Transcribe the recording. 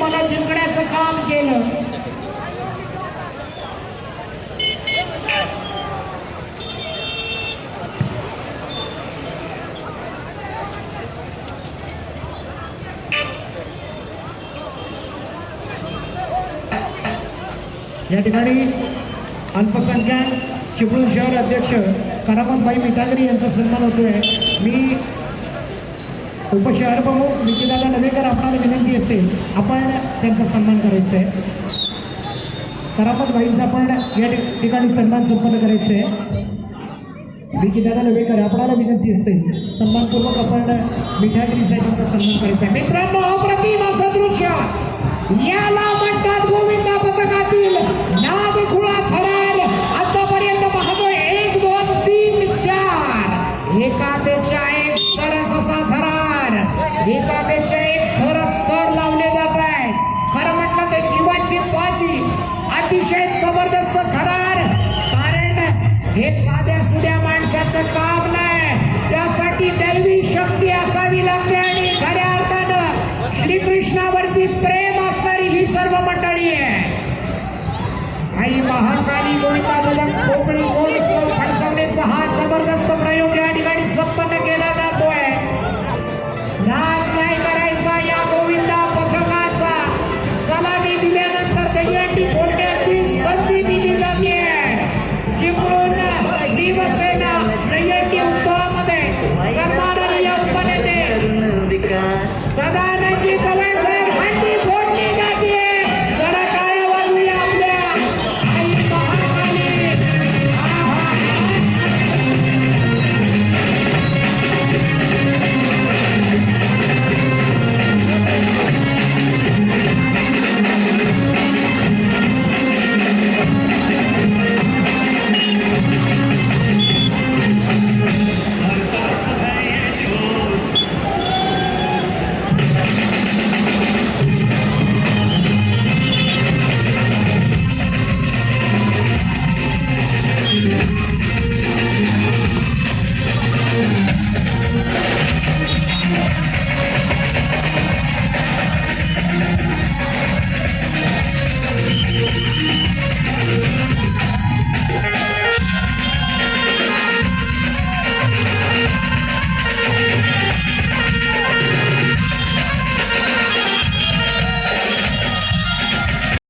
मला जिंकण्याचं काम केलं. या ठिकाणी अल्पसंख्याक चिपळूण शहर अध्यक्ष करामतबाई मिठागरी यांचा सन्मान होतोय. मी उपशहर प्रमुख निकिताला नवेकर आपणाला विनंती असेल आपण त्यांचा सन्मान करायचा आहे करामतबाईंचा आपण या ठिकाणी सन्मान संपन्न करायचा आहे विकीदादा नवेकर आपणाला विनंती असेल सन्मानपूर्वक आपण मिठागिरी साहेबांचा सन्मान करायचा आहे मित्रांनो अप्रतिम असं याला म्हणतात गोविंदा पथकातील नाद खुळा थरार. आतापर्यंत पाहतोय एक दोन तीन चार. एकापेक्षा एक सरस असा थरार. एकापेक्षा एक थरच थर लावले जात आहे खरं म्हटलं तर जीवाची बाजी अतिशय जबरदस्त थरार कारण हे साध्या सुध्या माणसाचं काम नाही. त्यासाठी दैवी शक्ती असावी लागते आणि खऱ्या अर्थानं श्रीकृष्णावरती प्रेम असणारी ही सर्व मंडळी आहे. आई महाकाली गोविंदा बदक कोकणी गोड फडसवण्याचा हात ಸದಾನದ ಯೌವನತೆ ಸದಾ